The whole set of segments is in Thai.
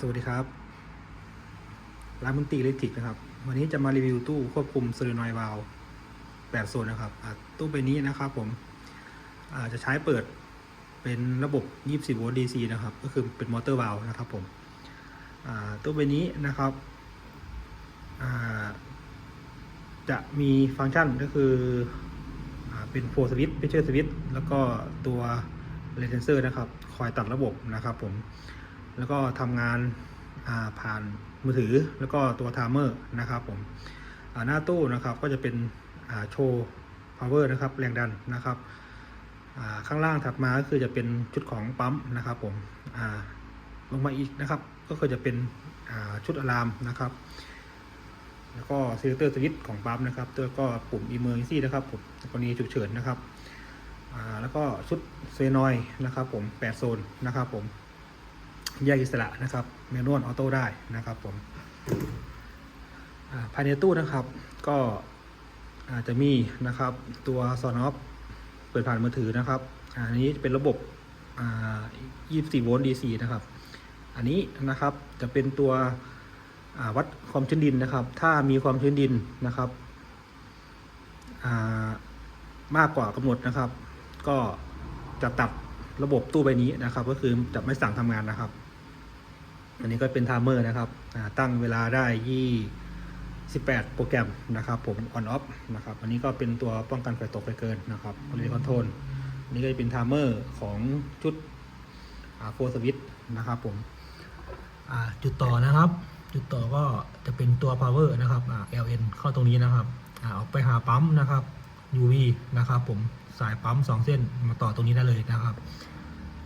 สวัสดีครับ ร้านมุนตีเล็กทริกนะครับ วันนี้จะมารีวิวตู้ควบคุมโซลินอยด์วาล8โซนนะครับ ตู้ใบนี้นะครับผมจะใช้เปิดเป็นระบบ 24 โวลต์ DC นะครับ ก็คือเป็นมอเตอร์วาลนะครับผมตู้ใบนี้นะครับ จะมีฟังก์ชันก็คืออเป็นโฟสวิตช์เพชเชอร์สวิตช์แล้วก็ตัวเรนเซอร์นะครับ คอยตัดระบบนะครับผม แล้วก็ทำงานาผ่านมือถือแล้วก็ตัวไทม์เมอร์นะครับผมหน้าตู้นะครับก็จะเป็นโชว์ power นะครับแรงดันนะครับข้างล่างถัดมาก็คือจะเป็นชุดของปั๊มนะครับผมลงมาอีกนะครับ ก็คือจะเป็นชุดอะลามนะครับ แล้วก็ซีเลเตอร์สวิตของปั๊มนะครับแล้วก็ปุ่ม emergency นะครับผมกรณีฉุกเฉินนะครับแล้วก็ชุดเซนอยนะครับผม8โซนนะครับผม แยกอิสระนะครับเมนวลออโต้ได้นะครับผมภายในตู้นะครับ ก็อาจจะมีนะครับ ตัวซอนอฟเปิดผ่านมือถือนะครับอันนี้เป็นระบบ24โวลต์ DC นะครับ อันนี้นะครับจะเป็นตัววัดความชื้นดินนะครับ ถ้ามีความชื้นดินนะครับามากกว่ากำหนดนะครับ ก็จะตัดระบบตู้ใบนี้นะครับ ก็คือจะไม่สั่งทำงานนะครับ อันนี้ก็เป็นไทม์เมอร์นะครับตั้งเวลาได้ยี่18 โปรแกรมนะครับผม on off นะครับอันนี้ก็เป็นตัวป้องกันไฟตกไฟเกินนะครับรนคอนโทรลอันนี้ก็จะเป็นไทม์เมอร์ของชุดโฟร์สวิตนะครับผมจุดต่อนะครับ จุดต่อก็จะเป็นตัว power นะครับ LN เข้าตรงนี้นะครับอ่าออกไปหาปั๊มนะครับ UV นะครับผมสายปั๊ม 2 เส้นมาต่อตรงนี้ได้เลยนะครับ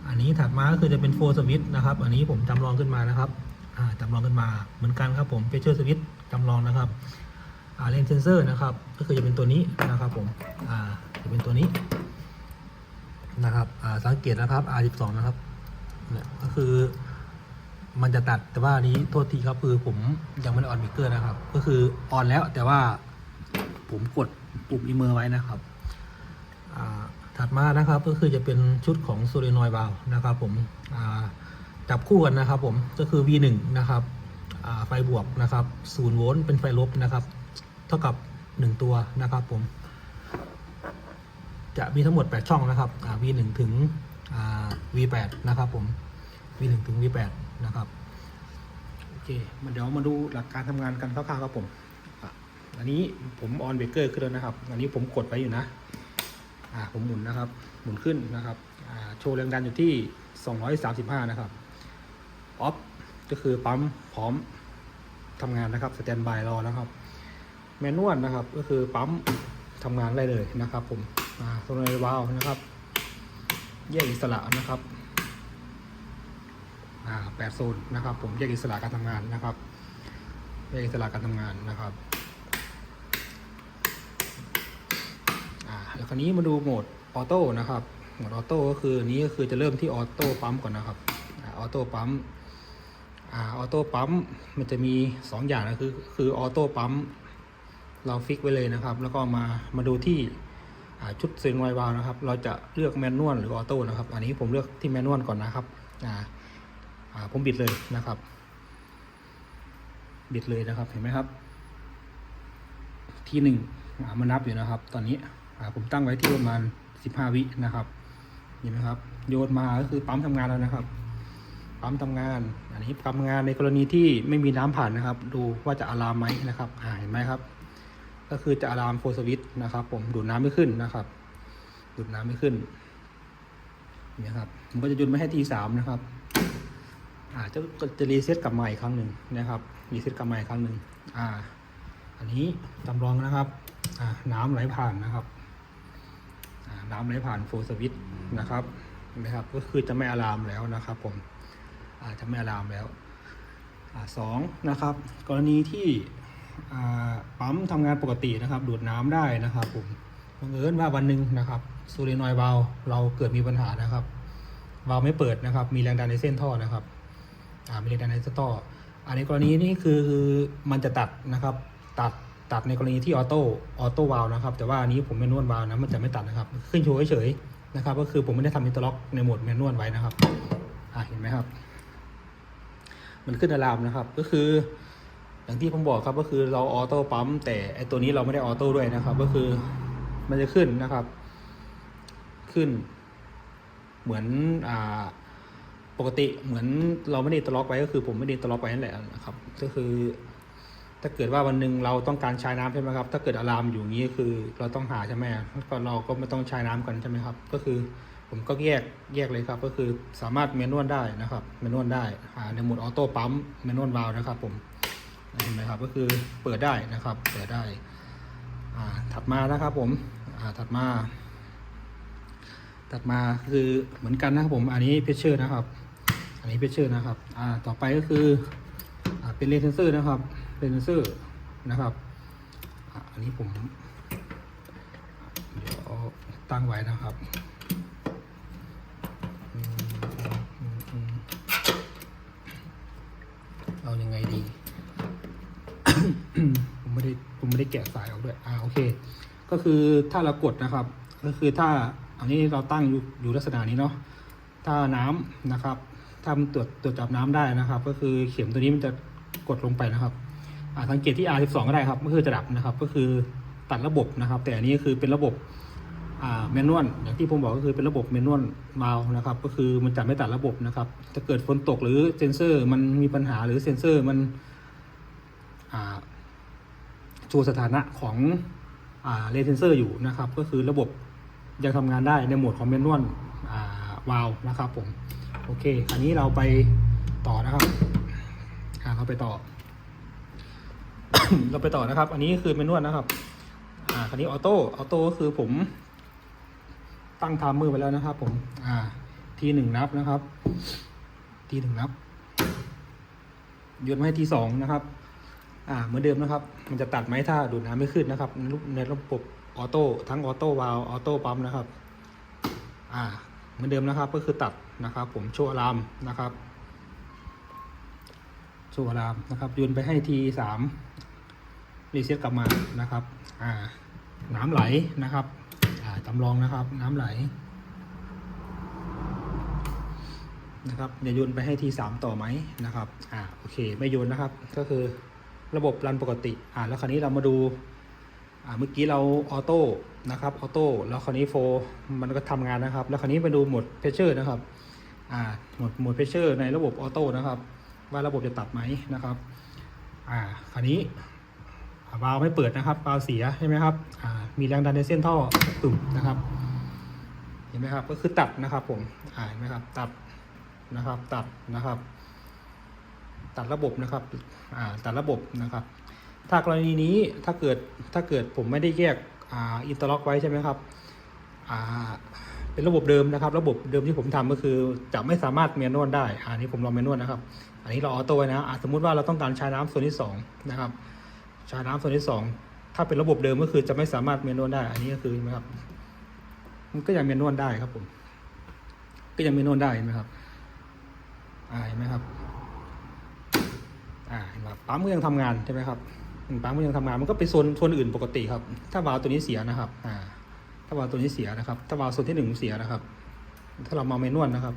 อันนี้ถัดมาก็คือจะเป็นโฟร์สวิตนะครับ อันนี้ผมจำลองขึ้นมานะครับอ่าจำลองขึ้นมาเหมือนกันครับผมเพชเชอร์สวิตจำลองนะครับเลนเซนเซอร์นะครับ ก็คือจะเป็นตัวนี้นะครับผมจะเป็นตัวนี้นะครับสังเกตนะครับ R12 นะครับเนี่ยก็คือมันจะตัดแต่ว่าอันนี้โทษทีครับคือผมยังไม่ได้ออนเบรกเกอร์นะครับ ก็คือออนแล้วแต่ว่าผมกดปุ่มอีเมอร์ไว้นะครับ ถัดมานะครับก็คือจะเป็นชุดของโซเลนอยด์บาลนะครับผมจับคู่กันนะครับผมก็คือ V1 นะครับไฟบวกนะครับ0โวลต์เป็นไฟลบนะครับ เท่ากับ 1 ตัวนะครับผม จะมีทั้งหมด 8 ช่องนะครับ V1 ถึง V8 นะครับผม V1 ถึง V8 นะครับโอเคมาเดี๋ยวมาดูหลักการทำงานกันคร่าวๆครับผม อันนี้ผมออนเบรกเกอร์ขึ้นแล้วนะครับ อันนี้ผมกดไว้อยู่นะ ผมหมุนนะครับ หมุนขึ้นนะครับโชว์แรงดันอยู่ที่ 235 นะครับออฟก็คือปั๊มพร้อมทำงานนะครับสแตนบายรอนะครับ แมนนวลนะครับก็คือปั๊มทำงานได้เลยนะครับผมโซนวาลนะครับแยกอิสระนะครับแปดโซนนะครับ ผมแยกอิสระการทำงานนะครับแยกอิสระการทำงานนะครับ อ่า แล้วคราวนี้มาดูโหมดออโต้นะครับโหมดออโต้ก็คือนี้ก็คือจะเริ่มที่ออโต้ปั๊มก่อนนะครับออโต้ปั๊มออโต้ปั๊มมันจะมี 2 อย่างนะคือคือออโต้ปั๊มเราฟิกไว้เลยนะครับ แล้วก็มามาดูที่ชุดเซนไววาลนะครับ เราจะเลือกแมนนวลหรือออโต้นะครับ อันนี้ผมเลือกที่แมนนวลก่อนนะครับผมบิดเลยนะครับ บิดเลยนะครับเห็นไหมครับ ที่หนึ่งอ่ามันนับอยู่นะครับ ตอนนี้ ผมตั้งไว้ที่ประมาณสิบห้าวินะครับเห็นไหมครับ โยนมาก็คือปั๊มทำงานแล้วนะครับ ปั๊มทำงาน อันนี้ทำงานในกรณีที่ไม่มีน้ำผ่านนะครับ ดูว่าจะอะลามไหมนะครับอ่าเห็นไหมครับ ก็คือจะอะลามโฟสวิตนะครับ ผมดูดน้ำไม่ขึ้นนะครับ ดูดน้ำไม่ขึ้นเนี่ยครับผมก็จะหยุดไม่ให้ทีสามนะครับ อาจจะจะรีเซ็ตกลับมาอีกครั้งหนึ่งนะครับรีเซ็ตกลับมาอีกครั้งหนึ่งอ่า อันนี้จำลองนะครับ อ่าน้ำไหลผ่านนะครับ น้ำไหลผ่านโฟสวิตนะครับเห็นไหมครับ ก็คือจะไม่อะลามแล้วนะครับ ผมอาจจะไม่อะลามแล้วอ่าสองนะครับ กรณีที่อ่าปั๊มทำงานปกตินะครับ ดูดน้ำได้นะครับ ผมบังเอิญว่าวันหนึ่งนะครับซูรินอยด์วาลวเราเกิดมีปัญหานะครับวาล์วไม่เปิดนะครับ มีแรงดันในเส้นท่อนะครับอ่ามีแรงดันในเส้นท่อ อันในกรณีนี้คือมันจะตัดนะครับ ตัด ตัดในกรณีที่ออโต้ออโต้วาล์วนะครับ แต่ว่าอันนี้ผมแมนนวลวาล์วนะมันจะไม่ตัดนะครับ ขึ้นโชว์เฉยๆนะครับ ก็คือผมไม่ได้ทำอินเตอร์ล็อกในโหมดแมนนวลไว้นะครับอ่าเห็นไหมครับ มันขึ้นอะลามนะครับ ก็คือ อย่างที่ผมบอกครับก็คือเราออโต้ปั๊มแต่ไอตัวนี้เราไม่ได้ออโต้ด้วยนะครับ ก็คือมันจะขึ้นนะครับ ขึ้น เหมือนอ่าปกติเหมือนเราไม่ได้ตล็อกไว้ก็คือผมไม่ได้ตล็อกไว้นั่นแหละนะครับ ก็คือ ถ้าเกิดว่าวันหนึ่งเราต้องการใช้น้ำใช่ไหมครับ ถ้าเกิดอะลามอยู่งี้คือเราต้องหาใช่ไหมก็เราก็ไม่ต้องใช้น้ำกันใช่ไหมครับ ก็คือผมก็แยกแยกเลยครับ ก็คือสามารถเมนวลได้นะครับเมนวลได้อ่าในโหมดออโต้ปั๊มเมนวลวาลนะครับ ผมเห็นไหมครับก็คือเปิดได้นะครับ เปิดได้ถัดมานะครับผมถัดมา ถัดมาคือเหมือนกันนะครับผมอันนี้เพชเชอร์นะครับ อันนี้เพชเชอร์นะครับต่อไปก็คือเป็นเลนเซอร์นะครับ เลนเซอร์นะครับอันนี้ผมเดี๋ยวตั้งไว้นะครับอืมอืมอืมเอายังไงดี ผมไม่ได้ผมไม่ได้แกะสายออกด้วย อ่าโอเค ก็คือถ้าเรากดนะครับ ก็คือถ้าอันนี้เราตั้งอยู่อยู่ลักษณะนี้เนาะ ถ้าน้ำนะครับถ้าตรวจตรวจจับน้ำได้นะครับ ก็คือเข็มตัวนี้มันจะกดลงไปนะครับ สังเกตที่ R12 ก็ได้ครับก็คือจะดับนะครับ ก็คือตัดระบบนะครับ แต่อันนี้คือเป็นระบบแมนนวลอย่างที่ผมบอกก็คือเป็นระบบแมนนวลวาลนะครับ ก็คือมันจะไม่ตัดระบบนะครับถ้าเกิดฝนตกหรือเซนเซอร์มันมีปัญหาหรือเซนเซอร์มันโชว์สถานะของเลนเซนเซอร์อยู่นะครับ ก็คือระบบยังทำงานได้ในโหมดของแมนนวลอ่าวาลนะครับผมโอเคคราวนี้เราไปต่อนะครับเราไปต่อ เราไปต่อนะครับ อันนี้คือแมนนวลนะครับ อ่าคราวนี้ออโต้ออโต้ก็คือผม ตั้งทม์มือไว้แล้วนะครับ ผม อ่า ทีหนึ่งนับนะครับ ทีหนึ่งนับยุดไว้ทีสองนะครับ อ่า เหมือนเดิมนะครับ มันจะตัดไหมถ้าดูดน้ำไม่ขึ้นนะครับ ในระบบออโต้ทั้งออโต้วาลออโต้ปั๊มนะครับ อ่า เหมือนเดิมนะครับ ก็คือตัดนะครับ ผมโชว์อะลามนะครับโชว์อะลามนะครับโยนไปให้ทีสาม รีเซ็ตกลับมานะครับอ่าน้ำไหลนะครับอ่าจำลองนะครับน้ำไหลนะครับอย่าโยนไปให้ทีสามต่อไหมนะครับอ่าโอเคไม่โยนนะครับ ก็คือระบบรันปกติอ่าแล้วคราวนี้เรามาดูอ่าเมื่อกี้เราออโต้นะครับออโต้แล้วคราวนี้โฟร์มันก็ทำงานนะครับ แล้วคราวนี้ไปดูหมดเพชเชอร์นะครับอ่าหมดหมดเพชเชอร์ในระบบออโต้นะครับ ว่าระบบจะตัดไหมนะครับอ่าคราวนี้ วาล์วไม่เปิดนะครับวาล์วเสียใช่ไหมครับมีแรงดันในเส้นท่อตุ่มนะครับ เห็นไหมครับ ก็คือตัดนะครับผมเห็นไหมครับ ตัดนะครับ ตัดนะครับ ตัดระบบนะครับตัดระบบนะครับ ถ้ากรณีนี้ถ้าเกิดถ้าเกิดผมไม่ได้แยกอินเตอร์ล็อกไว้ใช่ไหมครับเป็นระบบเดิมนะครับ ระบบเดิมที่ผมทำก็คือจะไม่สามารถเมนวลได้อันนี้ผมลองเมนวลนะครับ อันนี้เราออโต้ไว้นะสมมุติว่าเราต้องการใช้น้ำส่วนที่สองนะครับ ช้น้ำส่วนที่สองถ้าเป็นระบบเดิมก็คือจะไม่สามารถเมนวลได้ อันนี้ก็คือนไหมครับ มันก็ยังเมนวลได้ครับผม ก็ยังเมนวลได้เห็นไหมครับอ่าเห็นไหมครับอ่าเห็นไหมปั๊มก็ยังทำงานใช่ไหมครับปั๊มก็ยังทำงานมันก็ไปโซนโซนอื่นปกติครับ ถ้าวาล์วตัวนี้เสียนะครับ อ่า ถ้าวาล์วตัวนี้เสียนะครับ ถ้าวาล์วโซนที่หนึ่งเสียนะครับ ถ้าเรามาเมนวลนะครับ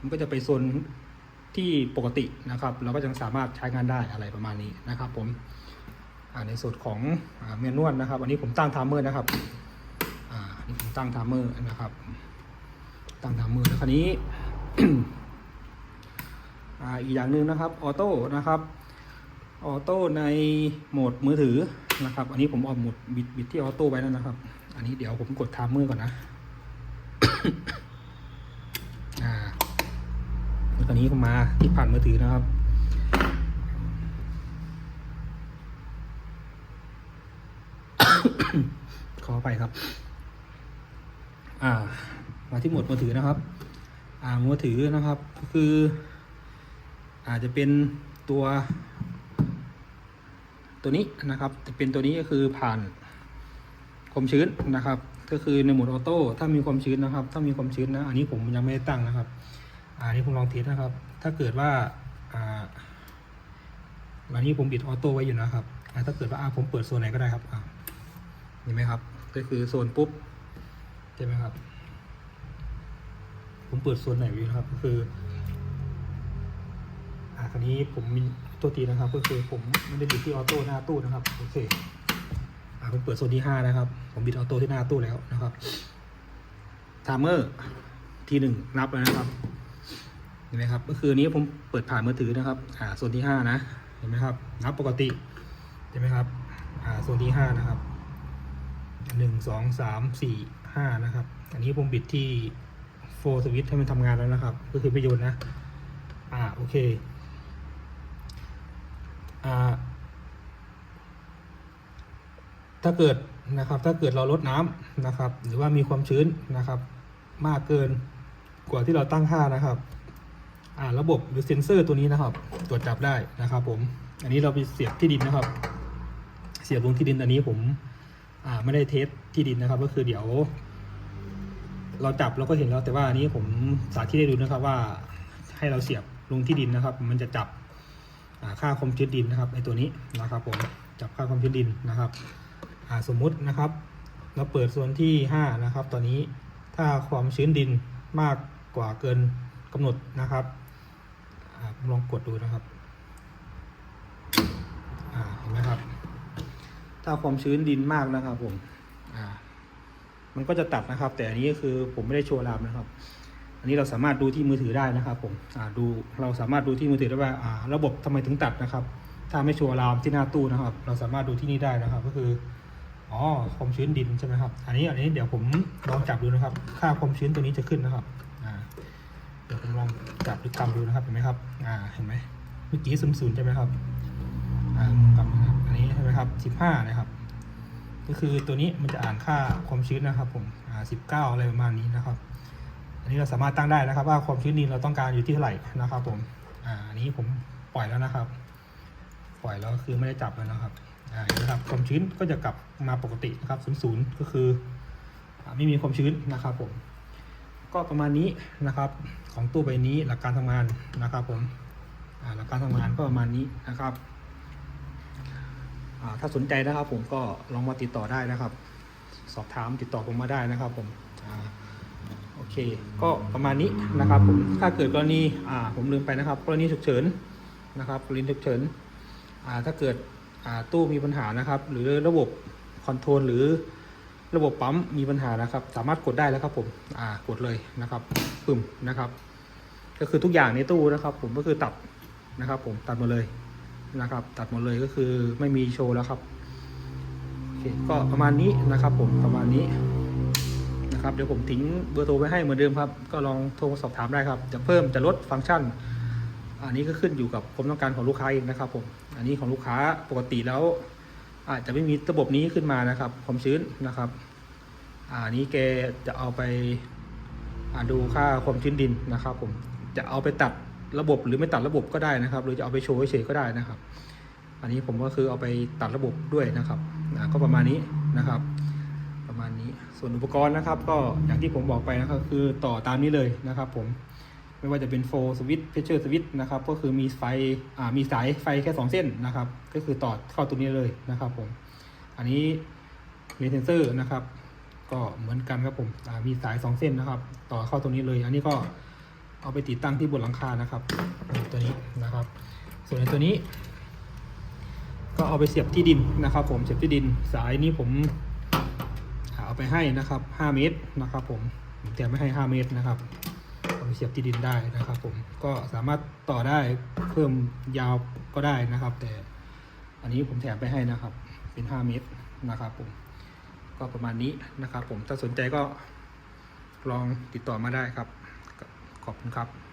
มันก็จะไปโซน ที่ปกตินะครับ เราก็ยังสามารถใช้งานได้อะไรประมาณนี้นะครับ ผมในส่วนของเมนวลนะครับ อันนี้ผมตั้งไทม์เมอร์นะครับอันนี้ผมตั้งไทม์เมอร์นะครับ ตั้งไทม์เมอร์แล้วคราวนี้อีกอย่างหนึ่งนะครับออโต้นะครับออโต้ในโหมดมือถือนะครับ อันนี้ผมเอาโหมดบิดบิดที่ออโต้ไว้แล้วนะครับ อันนี้เดี๋ยวผมกดไทม์เมอร์ก่อนนะ อ่าแล้วคราว นี้ก็มาที่ผ่านมือถือนะครับ ขอไปครับ อ่า มาที่โหมดมือถือนะครับ อ่ามือถือนะครับ ก็คือ อาจจะเป็นตัว ตัวนี้นะครับ จะเป็นตัวนี้ก็คือผ่านความชื้นนะครับ ก็คือในโหมดออโต้ถ้ามีความชื้นนะครับ ถ้ามีความชื้นนะ อันนี้ผมยังไม่ได้ตั้งนะครับ อันนี้ผมลองเทสนะครับ ถ้าเกิดว่าอ่าอันนี้ผมปิดออโต้ไว้อยู่นะครับถ้าเกิดว่าผมเปิดโซนไหนก็ได้ครับเห็นไหมครับ ก็คือโซนปุ๊บใช่ไหมครับ ผมเปิดโซนไหนไว้นะครับ ก็คืออราวนี้ผมมีตัวทีนะครับ ก็คือผมไม่ได้บิดที่ออโต้หน้าตู้นะครับโอเคอ่าผมเปิดโซนที่ห้านะครับ ผมบิดออโต้ที่หน้าตู้แล้วนะครับไทม์เมอร์ทีหนึ่งนับแล้วนะครับ ห็นไหมครับก็คือนนี้ผมเปิดผ่านมือถือนะครับอ่าโซนที่ห้านะ เห็นไหมครับ นับปกติเห็นไหมครับอ่าโซนที่ห้านะครับหนึ่งสองสามสี่ห้านะครับ อันนี้ผมบิดที่โฟร์สวิตให้มันทำงานแล้วนะครับ ก็คือประโยชน์นะ อ่าโอเคอ่าถ้าเกิดนะครับ ถ้าเกิดเราลดน้ำนะครับ หรือว่ามีความชื้นนะครับ มากเกินกว่าที่เราตั้งค่านะครับ ระบบหรือเซ็นเซอร์ตัวนี้นะครับ ตรวจจับได้นะครับ ผม อันนี้เราไปเสียบที่ดินนะครับ เสียบลงที่ดินอันนี้ผมอ่าไม่ได้เทสที่ดินนะครับ ก็คือเดี๋ยว เราจับเราก็เห็นแล้วแต่ว่าอันนี้ผมสาธิตให้ดูนะครับว่าให้เราเสียบลงที่ดินนะครับ มันจะจับค่าความชื้นดินนะครับไอตัวนี้นะครับ ผมจับค่าความชื้นดินนะครับสมมุตินะครับ เราเปิดส่วนที่ 5 นะครับ ตอนนี้ถ้าความชื้นดินมากกว่าเกินกำหนดนะครับ ลองกดดูนะครับเห็นไหมครับ ถ้าความชื้นดินมากนะครับผมมันก็จะตัดนะครับ แต่อันนี้ก็คือผมไม่ได้โชว์รามนะครับ อันนี้เราสามารถดูที่มือถือได้นะครับผมดูเราสามารถดูที่มือถือได้ว่าระบบทำไมถึงตัดนะครับ ถ้าไม่โชว์รามที่หน้าตู้นะครับ เราสามารถดูที่นี่ได้นะครับ ก็คืออ๋อความชื้นดินใช่ไหมครับ อันนี้อันนี้เดี๋ยวผมลองจับดูนะครับ ค่าความชื้นตัวนี้จะขึ้นนะครับ เดี๋ยวผมลองจับหรือกำดูนะครับเห็นไหมครับอ่าเห็นไหมเมื่อกี้ศูนย์ศูนย์ใช่ไหมครับอ่ากำนะครับอันนี้ใช่ไหมครับสิบห้านะครับ ก็คือตัวนี้มันจะอ่านค่าความชื้นนะครับ ผมอ่าสิบเก้าอะไรประมาณนี้นะครับ อันนี้เราสามารถตั้งได้นะครับ ว่าความชื้นดินเราต้องการอยู่ที่เท่าไหร่นะครับ ผมอ่าอันนี้ผมปล่อยแล้วนะครับ ปล่อยแล้วคือไม่ได้จับแล้วนะครับอ่าเห็นไหมครับความชื้นก็จะกลับมาปกตินะครับศูนย์ศูนย์ก็คือไม่มีความชื้นนะครับผม ก็ประมาณนี้นะครับของตู้ใบนี้หลักการทำงานนะครับผมหลักการทำงานก็ประมาณนี้นะครับถ้าสนใจนะครับผมก็ลองมาติดต่อได้นะครับ สอบถามติดต่อผมมาได้นะครับผมอโอเค ก็ประมาณนี้นะครับผมถ้าเกิดกรณีผมลืมไปนะครับ กรณีฉุกเฉินนะครับกรณีฉุกเฉินถ้าเกิดตู้มีปัญหานะครับ หรือระบบคอนโทรลหรือ ระบบปั๊มมีปัญหานะครับ สามารถกดได้แล้วครับผมอ่ากดเลยนะครับปึ่มนะครับ ก็คือทุกอย่างในตู้นะครับ ผมก็คือตัดนะครับ ผมตัดหมดเลยนะครับ ตัดหมดเลยก็คือไม่มีโชว์แล้วครับโอเคก็ประมาณนี้นะครับ ผมประมาณนี้นะครับเดี๋ยวผมทิ้งเบอร์โทรไว้ให้เหมือนเดิมครับ ก็ลองโทรสอบถามได้ครับ จะเพิ่มจะลดฟังก์ชัน อันนี้ก็ขึ้นอยู่กับความต้องการของลูกค้าเองนะครับ ผม อันนี้ของลูกค้าปกติแล้ว อาจจะไม่มีระบบนี้ขึ้นมานะครับ ความชื้นนะครับ อ่าอันนี้แกจะเอาไปอ่าดูค่าความชื้นดินนะครับ ผมจะเอาไปตัดระบบหรือไม่ตัดระบบก็ได้นะครับ หรือจะเอาไปโชว์เฉยก็ได้นะครับ อันนี้ผมก็คือเอาไปตัดระบบด้วยนะครับก็ประมาณนี้นะครับ ประมาณนี้ส่วนอุปกรณ์นะครับ ก็อย่างที่ผมบอกไปนะครับ คือต่อตามนี้เลยนะครับ ผม ไม่ว่าจะเป็นโฟสวิตเพชเชอร์สวิตนะครับ ก็คือมีไฟอ่ามีสายไฟแค่ 2 เส้นนะครับ ก็คือต่อเข้าตัวนี้เลยนะครับผม อันนี้มีเซนเซอร์นะครับ ก็เหมือนกันครับผมอ่ามีสาย 2 เส้นนะครับ ต่อเข้าตรงนี้เลย อันนี้ก็เอาไปติดตั้งที่บนหลังคานะครับ ตัวนี้นะครับ ส่วนในตัวนี้ ก็เอาไปเสียบที่ดินนะครับ ผมเสียบที่ดินสายนี้ผมเอาไปให้นะครับ 5 เมตรนะครับ ผมแถมไม่ให้ 5 เมตรนะครับ ไปเสียบที่ดินได้นะครับผมก็สามารถต่อได้เพิ่มยาวก็ได้นะครับ แต่อันนี้ผมแถมไปให้นะครับ เป็น 5 เมตรนะครับผมก็ประมาณนี้นะครับผมถ้าสนใจก็ลองติดต่อมาได้ครับ ขอบคุณครับ